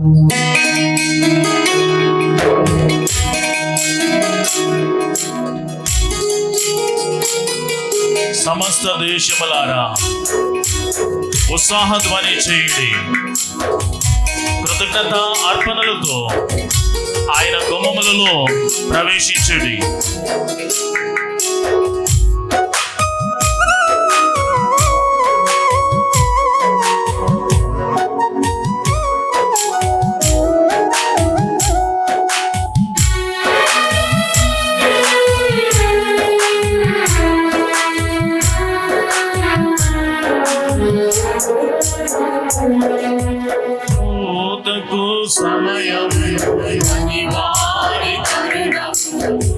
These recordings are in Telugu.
సమస్త దేశములారా ఉత్సాహ ధ్వని చేయండి. కృతజ్ఞత అర్పణలతో ఆయన గుమ్మములలో ప్రవేశించండి. కోతకు సమయం వారి కరుణం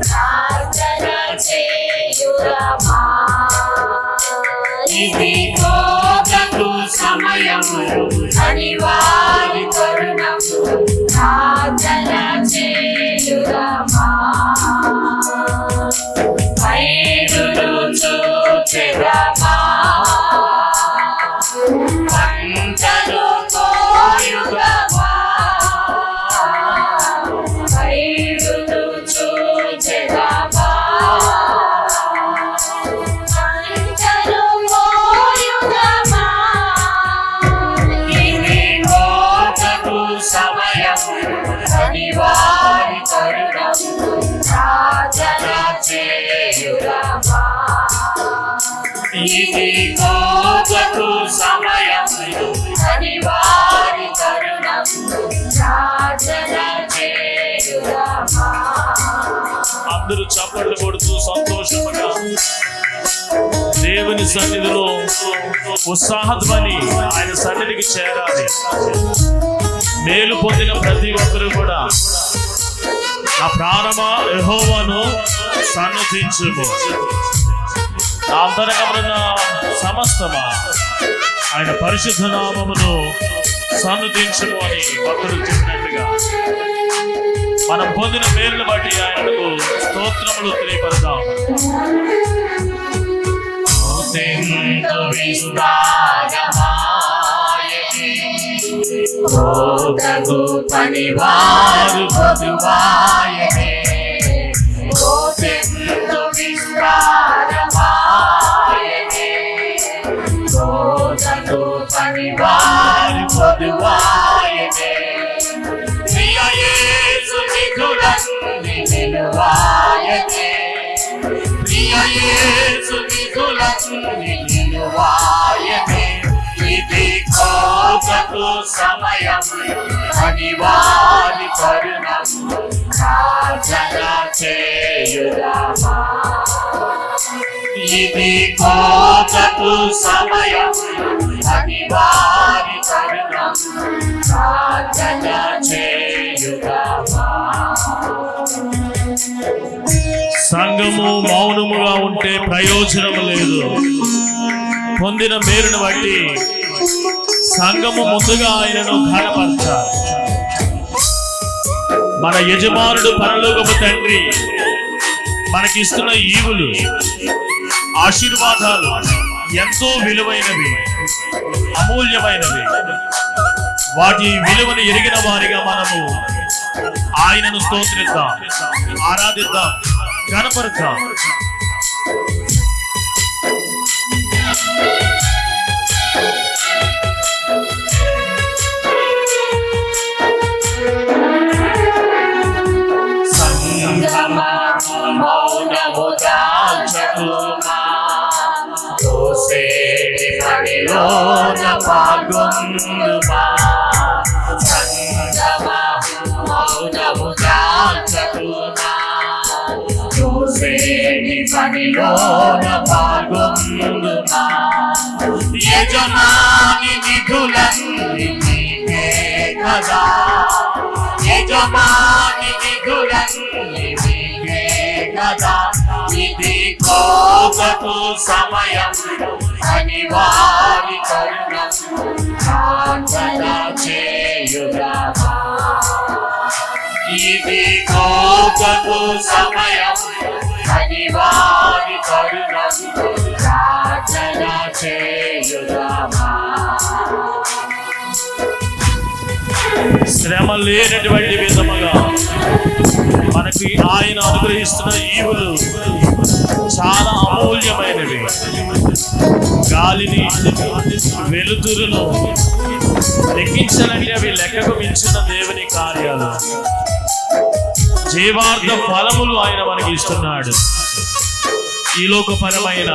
ప్రార్థన చేయురమా ఇది కోతకు సమయం అని వారి కరుణం అందరూ చప్పట్లు కొడుతూ సంతోషముగా దేవుని సన్నిధిలో ఉత్సాహధ్వని ఆయన సన్నిధికి చేరాలి. మేలు పొందిన ప్రతి ఒక్కరు కూడా నా ప్రారంభ యెహోవాను సన్నతించుము. నా అంతరంగమున సమస్తమా? ఆయన పరిశుద్ధ నామమును సన్నతించుము అని భక్తులు చెప్పినట్టుగా మనం పొందిన పేర్లు బట్టి ఆయనకు స్తోత్రములు తెలియపడదాం ఎంతో విస్తారమాయని కోతకు పనివారు పొదువాయనే నాకు సమయం ఇది కోతకు సమయం అని వారి ప్రార్థన చేయురమా సంఘము మౌనముగా ఉంటే ప్రయోజనం లేదు. పొందిన మేరును బట్టి సంఘము ముందుగా ఆయనను ఘనపరచాలి మన యజమానుడు పరలోకపు తండ్రి మనకిస్తున్న ఈవులు ఆశీర్వాదాలు ఎంతో విలువైనవి అమూల్యమైనవి. వాటి విలువను ఎరిగిన వారిగా మనము ఆయనను స్తోత్రిద్దాం ఆరాధిద్దాం కనపరుద్దాం పనిలోన పాల్గొందుమా సంగమ మౌనము దాల్చకుమా దోసేటి పనిలోన పాల్గొందుమా యజమాని నిధులన్నీ నీకే కదా? యజమాని నిధులన్నీ నీకే కదా? ఇది కోపకు సమయం అనివార్య ఇది కోపపు సమయం అని వారి కరుణ ప్రార్థన శ్రమ లేనటువంటి విధముగా మనకి ఆయన అనుగ్రహిస్తున్న ఈవులు చాలా అమూల్యమైనవి. గాలిని వెలుతురును లెక్కించాలంటే అవి లెక్కకు మించిన దేవుని కార్యాలు. జీవార్థ ఫలములు ఆయన మనకి ఇస్తున్నాడు. ఈ లోకపరమైన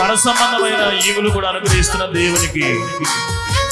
పర సంబంధమైన ఈవులు కూడా అనుగ్రహిస్తున్న దేవునికి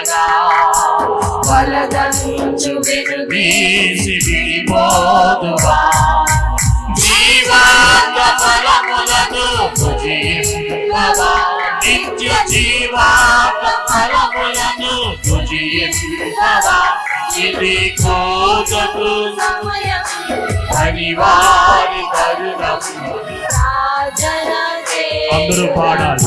మీకియగా వలదంచు వెనుదీసి విడిపోదువా జీవాంత ఫలములను భుజింపవా. నిత్య జీవాంత ఫలములను భుజింపవా. ఇది అందరూ పాడాలి.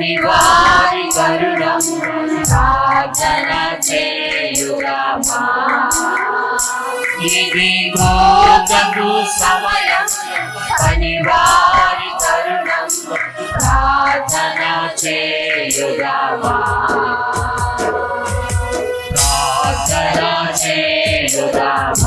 చని వారి కరుణము ప్రార్థన చేయురమా ఇది గోతకు సమయం. పని వారి కరుణం ప్రార్థన చేయురమా ప్రార్థన చేయురమా